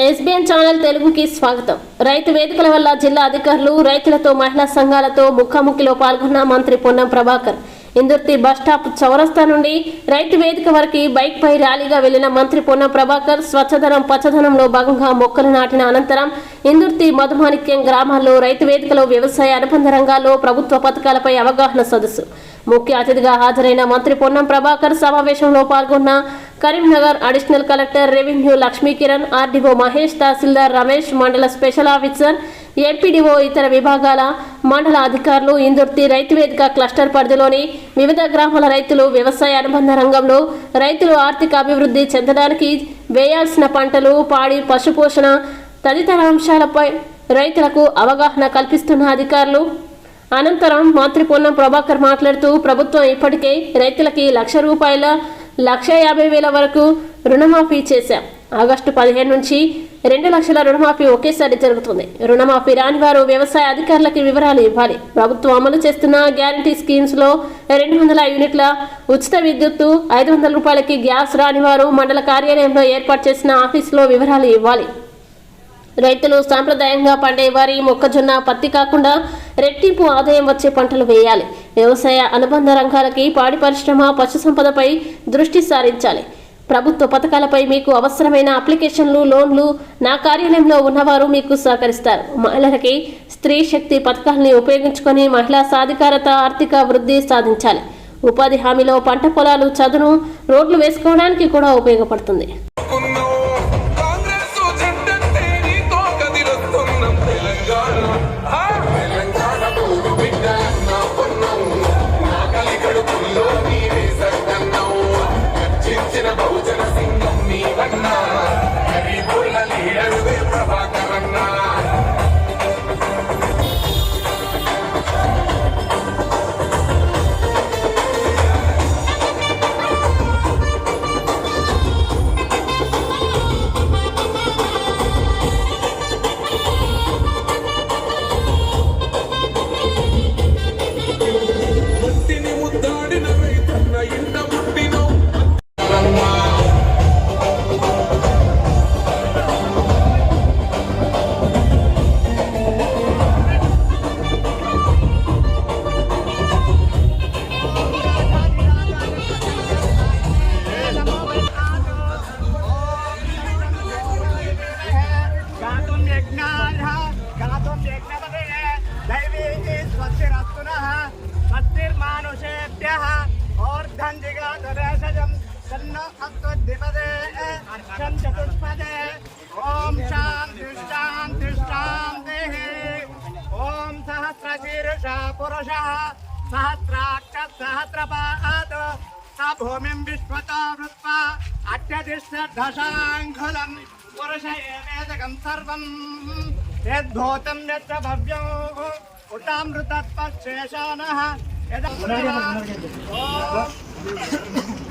SBN channel తెలుగుకి స్వాగతం. రైతు వేదికల వల్ల జిల్లా అధికారులు రైతులతో మహిళా సంఘాలతో ముఖాముఖిలో పాల్గొన్న మంత్రి పొన్నం ప్రభాకర్. ఇందుర్తి బస్టాప్ చౌరస్తా నుండి రైతు వేదిక వరకు బైక్ పై ర్యాలీగా వెళ్ళిన మంత్రి పొన్నం ప్రభాకర్ స్వచ్ఛధనం పచ్చదనంలో భాగంగా మొక్కలు నాటిన అనంతరం ఇందుర్తి మధుమాణిక్యం గ్రామాల్లో రైతు వేదికలో వ్యవసాయ అనుబంధ రంగాల్లో ప్రభుత్వ పథకాలపై అవగాహన సదస్సు. ముఖ్య అతిథిగా హాజరైన మంత్రి పొన్నం ప్రభాకర్ సమావేశంలో పాల్గొన్న Karimnagar additional collector revenue Lakshmi Kiran RDO Mahesh తహసీల్దార్ రమేష్ మండల స్పెషల్ ఆఫీసర్ ఎంపీడీఓ ఇతర విభాగాల మండల అధికారులు ఇందుర్తి రైతు వేదిక క్లస్టర్ పరిధిలోని వివిధ గ్రామాల రైతులు వ్యవసాయ అనుబంధ రంగంలో రైతులు ఆర్థిక అభివృద్ధి చెందడానికి వేయాల్సిన పంటలు పాడి పశుపోషణ తదితర అంశాలపై రైతులకు అవగాహన కల్పిస్తున్న అధికారులు అనంతరం మంత్రి పొన్నం ప్రభాకర్ మాట్లాడుతూ ప్రభుత్వం ఇప్పటికే రైతులకి లక్ష రూపాయల లక్ష యాభై వేల వరకు రుణమాఫీ చేశాం. ఆగస్టు పదిహేను నుంచి రెండు లక్షల రుణమాఫీ ఒకేసారి జరుగుతుంది. రుణమాఫీ రాని వారు వ్యవసాయ అధికారులకి వివరాలు ఇవ్వాలి. ప్రభుత్వం అమలు చేస్తున్న గ్యారంటీ స్కీమ్స్లో రెండు వందల యూనిట్ల ఉచిత విద్యుత్తు ఐదు వందల రూపాయలకి గ్యాస్ రాని వారు మండల కార్యాలయంలో ఏర్పాటు చేసిన ఆఫీసులో వివరాలు ఇవ్వాలి. రైతులు సాంప్రదాయంగా పండే వరి మొక్కజొన్న పత్తి కాకుండా రెట్టింపు ఆదాయం వచ్చే పంటలు వేయాలి. వ్యవసాయ అనుబంధ రంగాలకి పాడి పరిశ్రమ పశు సంపదపై దృష్టి సారించాలి. ప్రభుత్వ పథకాలపై మీకు అవసరమైన అప్లికేషన్లు లోన్లు నా కార్యాలయంలో ఉన్నవారు మీకు సహకరిస్తారు. మహిళలకి స్త్రీ శక్తి పథకాలని ఉపయోగించుకొని మహిళా సాధికారత ఆర్థిక వృద్ధి సాధించాలి. ఉపాధి హామీలో పంట పొలాలు చదును రోడ్లు వేసుకోవడానికి కూడా ఉపయోగపడుతుంది. अस्तुद्धिपदे शं चतुष्पदे। ॐ शान्ति शान्ति शान्तिः ॐ सहस्रशीर्षः पुरुषः सहस्राक्ष सहस्रपात् स भूमिं विश्वतो वृत्वा अत्यधिष्ठदशाङ्कुलम् पुरुष एवेदकं सर्वं। यद्भूतं यच्च भव्यो उटामृतत्वशेषानः यदा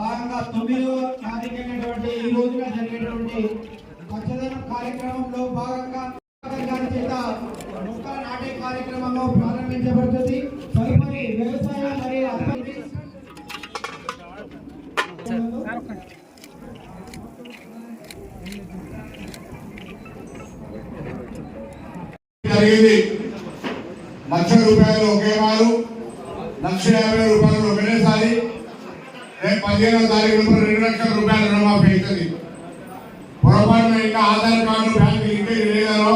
భాగంగా తొమ్మిదవ తారీఖైనటువంటి ఈ రోజున జరిగేటువంటి పచ్చదనం కార్యక్రమంలో భాగంగా గారి చేత మొక్క నాటే కార్యక్రమంలో ప్రారంభించబడుతుంది. తదుపరి వ్యవసాయ మరియు అభివృద్ధి జరిగింది. లక్ష రూపాయలు ఒకే వారు లక్ష యాభై రూపాయలు ఒకటేసారి రేపు పదిహేనవ తారీఖు రెండు లక్షల రూపాయల రుణమాఫీ అవుతుంది. పొరపాటున ఇంకా ఆధార్ కార్డు బ్యాంకు లింక్ లేదనో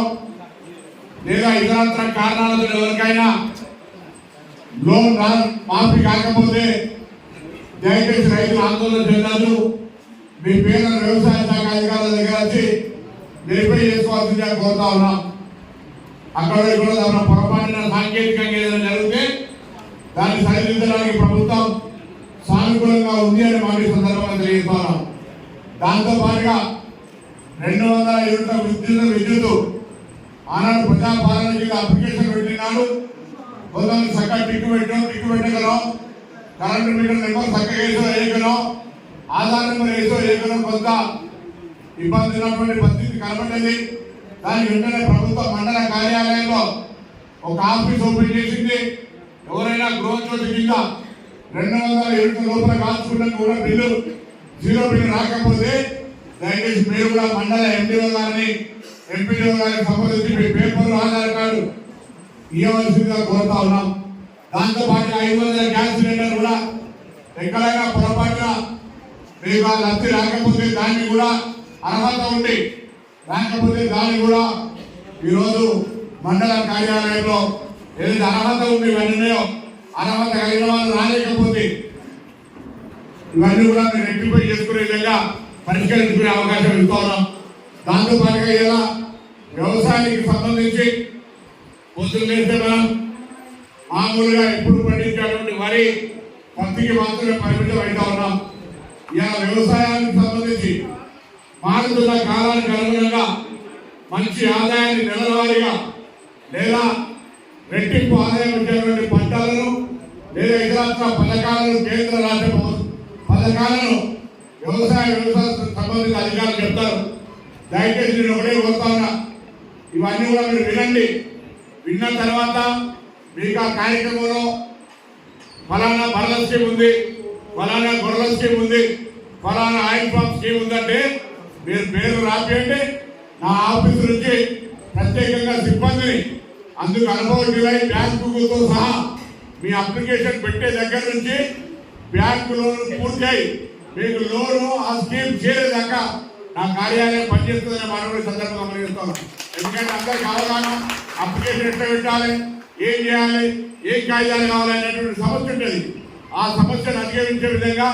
లేదా ఇతరత్ర కారణాలతో ఎవరికైనా లోన్ మాఫీ కాకపోతే దయచేసి రైతులు ఆందోళన చెందద్దు. మీ పేర్లను వ్యవసాయ శాఖ అధికారుల దగ్గర వచ్చి వెరిఫై చేసుకోవాల్సిందిగా కోరుతా ఉన్నాం. అక్కడ కూడా తమ పొరపాటున సాంకేతికంగా ఏదైనా జరిగితే దాన్ని సరిదిద్దడానికి ప్రభుత్వం సానుకూలంగా ఉంది అని మాకు సందర్భంగా తెలియజేస్తున్నాం దాంతో పాటుగా రెండు వందల యూనిట్ల విద్యుత్ విద్యుత్ ఆనాడు ప్రజాపాలన కింద అప్లికేషన్ పెట్టినాడు. కొంతమంది చక్కగా టిక్కు పెట్టాం టిక్కు పెట్టగలం. కరెంటు మీటర్ నెంబర్ చక్కగా వేసో వేయగలం. ఆధార్ నెంబర్ వేసో వేయగలం. కొంత ఇబ్బంది ఉన్నటువంటి పరిస్థితి కనబడ్డది దాని వెంటనే ప్రభుత్వ మండల కార్యాలయంలో ఒక ఆఫీస్ ఓపెన్ చేసింది. ఎవరైనా గృహ జ్యోతి కింద రెండు వందల యూనిట్ల లోపల కాల్చుకున్న కూడా బిల్లు జీరో బిల్లు రాకపోతే దయచేసి మీరు కూడా మండల ఎంపీఓ గారిని ఎంపీడీఓ గారికి సంబంధించి మీ పేపర్ ఆధార్ కార్డు ఇవ్వవలసిందిగా కోరుతా ఉన్నాం. దాంతో పాటు ఐదు వందల గ్యాస్ సిలిండర్ కూడా ఎక్కడైనా పొరపాటున మీకు ఆ లబ్ధి రాకపోతే దాన్ని కూడా అర్హత ఉంది రాకపోతే దాన్ని కూడా ఈరోజు మండల కార్యాలయంలో ఏదైతే అర్హత ఉంది వెంటనే అర్హత కలిగిన వాళ్ళు రాలేకపోతే ఇవన్నీ కూడా మీరు రెక్టిఫై చేసుకునే విధంగా పరిష్కరించుకునే అవకాశం ఇస్తా ఉన్నాం. దాంతో పాటుగా ఇలా వ్యవసాయానికి సంబంధించి పొద్దున్న లేస్తే మనం మామూలుగా ఎప్పుడు పండించేటువంటి వరి పత్తికి మాత్రమే పరిమితం అవుతా ఉన్నాం. ఇలా వ్యవసాయానికి సంబంధించి మారుతున్న కాలానికి అనుగుణంగా మంచి ఆదాయాన్ని నెలవారీగా లేదా రెట్టింపు ఆదాయం వచ్చేటువంటి పంటలను వేరే ఇతరత్ర పథకాలను కేంద్ర రాష్ట్ర పథకాలను వ్యవసాయ వ్యవసాయ సంబంధిత అధికారులు చెప్తారు. దయచేసి నేను ఒకటే కోరుతా ఇవన్నీ కూడా మీరు వినండి. విన్న తర్వాత మీకు ఆ కార్యక్రమంలో ఫలానా బర్ల స్కీమ్ ఉంది ఫలానా గొర్రెల స్కీమ్ ఉంది ఫలానా ఆయిల్ పంప్ స్కీమ్ ఉందంటే మీరు పేరు రాపేయండి. నా ఆఫీస్ నుంచి ప్రత్యేకంగా సిబ్బందిని అందుకు అనుభవం బ్యాంకులతో సహా మీ అప్లికేషన్ పెట్టే దగ్గర నుంచి బ్యాంకు లోన్ పూర్తయి మీకు లోను ఆ స్కీమ్ చేరేదాకా నా కార్యాలయం పనిచేస్తుందని మనం సందర్భంగా గమనిస్తున్నాం ఎందుకంటే అందరికి అవగాహన అప్లికేషన్ ఎట్లా పెట్టాలి ఏం చేయాలి ఏ కాగితాలు కావాలనేటువంటి సమస్య ఉంటుంది ఆ సమస్యను అధిగమించే విధంగా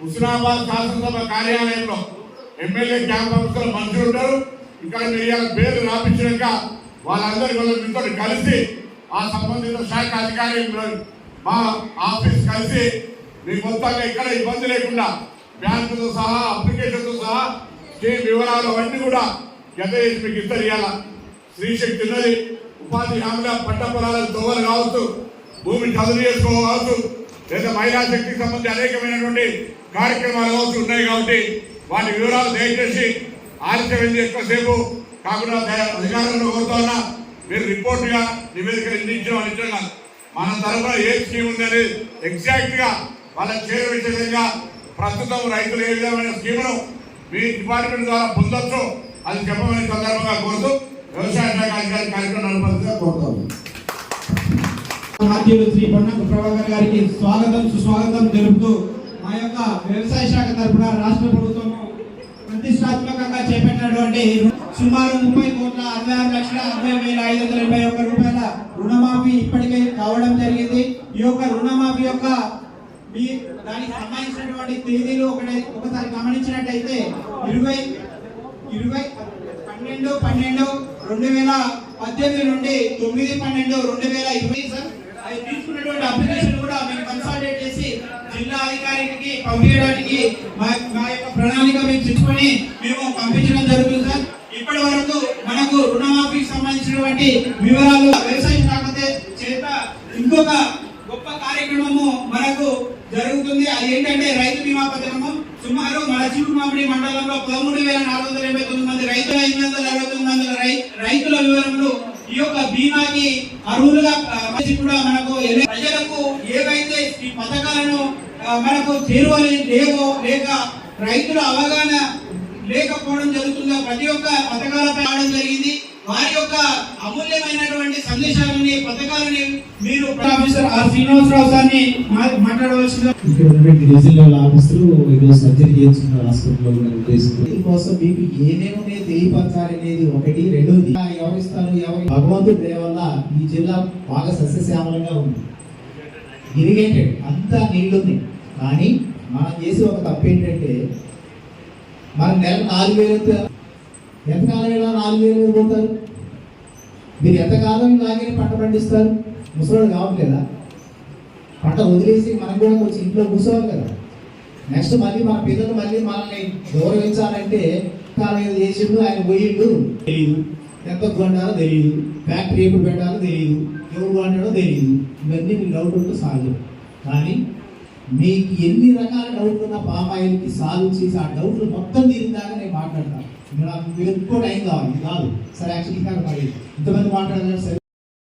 హుస్నాబాద్ శాసనసభ కార్యాలయంలో ఎమ్మెల్యే క్యాంప్ ఆఫీసులో మంత్రులు ఉంటారు ఇక్కడ మీరు పేర్లు పేరు రాపించినాక వాళ్ళందరి వాళ్ళ మీతో కలిసి ఆ సంబంధిత శాఖ అధికారి మా ఆఫీస్ కలిసి మీకు మొత్తంగా ఇక్కడ ఇబ్బంది లేకుండా బ్యాంకుతో సహా అప్లికేషన్తో సహా స్కీమ్ వివరాలు అవన్నీ కూడా జత చేసి మీకు ఇస్తారు స్త్రీశక్తి ఉన్నది ఉపాధి హామీల పంట పొలాల దోవలు కావచ్చు భూమిని చదువు చేసుకోవచ్చు లేదా మహిళా శక్తికి సంబంధించి అనేకమైనటువంటి కార్యక్రమాలు కావచ్చు ఉన్నాయి కాబట్టి వాటి వివరాలు దయచేసి ఆలస్యం ఎక్కువసేపు కాకుండా అధికారులను కోరుతా ఉన్నా మీరు రిపోర్ట్గా నివేదిక అందించడం అందించడం మన తరఫున ఏ స్కీమ్ ఉందని ఎగ్జాక్ట్గా వాళ్ళకి చేరవేసే విధంగా ప్రస్తుతం రైతులు ఏ విధమైన స్కీమును మీ డిపార్ట్మెంట్ ద్వారా పొందొచ్చు అది చెప్పమని సందర్భంగా కోరుతూ వ్యవసాయ శాఖ అధికారి కార్యక్రమం కోరుతాము మాధ్యులు శ్రీ పొన్నకు ప్రభాకర్ గారికి స్వాగతం సుస్వాగతం తెలుపుతూ మా యొక్క వ్యవసాయ శాఖ తరఫున రాష్ట్ర ప్రభుత్వము ప్రతిష్టాత్మకంగా చేపట్టినటువంటి సుమారు ముప్పై కోట్ల అరవై ఆరు లక్షల అరవై వేల ఐదు వందల ఎనభై ఒక్క రూపాయల రుణమాఫీ ఇప్పటికే కావడం జరిగింది. ఈ యొక్క రుణమాఫీ యొక్క మీ దానికి సంబంధించినటువంటి తేదీలు ఒకటి ఒకసారి గమనించినట్టయితే ఇరవై ఇరవై పన్నెండు పన్నెండు రెండు వేల పద్దెనిమిది నుండి తొమ్మిది పన్నెండు రెండు వేల ఇరవై సార్. అది తీసుకున్నటువంటి అప్లికేషన్ కూడా మేము కన్సల్టేట్ చేసి జిల్లా అధికారికి పంపించడానికి మా మా యొక్క ప్రణాళిక మేము తెచ్చుకొని మేము పంపించడం జరుగుతుంది సార్. ఇప్పటి వరకు మనకు రుణమాఫీకి సంబంధించినటువంటి వివరాలు వ్యవసాయం కాకపోతే చేత ఇంకొక గొప్ప కార్యక్రమము మనకు జరుగుతుంది. అది ఏంటంటే రైతు బీమా పథకము. సుమారు మన చిరుమాపిడి మండలంలో పదమూడు వేల నాలుగు వందల ఎనభై తొమ్మిది మంది రైతుల ఎనిమిది వందల అరవై తొమ్మిది మంది రై- రైతుల వివరములు ఈ యొక్క బీమాకి అర్హులుగా కూడా మనకు ప్రజలకు ఏవైతే ఈ పథకాలను మనకు చేరువని లేవో లేక రైతుల అవగాహన లేకపోవడం జరుగుతుందో ప్రతి ఒక్క పథకాలపై ఆడడం జరిగింది. వారి యొక్క అమూల్యమైనటువంటి సందేశాలని పథకాలని మీరు ఆఫీసర్ ఆర్ శ్రీనివాసరావు సార్ని మాట్లాడవలసిందిగా ఇక్కడ ఉన్నటువంటి ఈరోజు సర్జరీ హాస్పిటల్లో దీనికోసం మీకు ఏమేమి తెలియపరచాలి అనేది ఒకటి రెండోది ఎవరు ఇస్తారు ఎవరు భగవంతుడి దయ వల్ల ఈ జిల్లా బాగా సస్యశ్యామలంగా ఉంది. ఇరిగేటెడ్ అంతా నీళ్ళు ఉన్నాయి కానీ మనం చేసే ఒక తప్పు ఏంటంటే మనం నెల నాలుగు వేలు ఎంత- ఎంతకాలం అయినా నాలుగు వేలు పోతారు? మీరు ఎంతకాలం ఇలాగే పంట పండిస్తారు? ముసలోడు కావట్లేదా? పంట వదిలేసి మనం కూడా వచ్చి ఇంట్లో కూర్చోవాలి కదా. నెక్స్ట్ మళ్ళీ మన పిల్లలు మళ్ళీ మనల్ని గౌరవించాలంటే కాలం ఏదో చేసిండు ఆయన పోయిండు. తెలియదు ఎంత కొంటారో తెలియదు ఫ్యాక్టరీ ఎప్పుడు పెట్టాలో తెలియదు ఎవరు కొంటాడో తెలియదు ఇవన్నీ డౌట్ ఉంటే సహజం కానీ మీకు ఎన్ని రకాల డౌట్లు ఉన్న పామాయిల్కి సాల్వ్ చేసి ఆ డౌట్లు మొత్తం తీరిందాక నేను మాట్లాడతాను. నాకు ఎక్కువ టైం కావాలి. కాదు. సరే యాక్చువల్లీ ఇంతమంది మాట్లాడాలంటే సరే.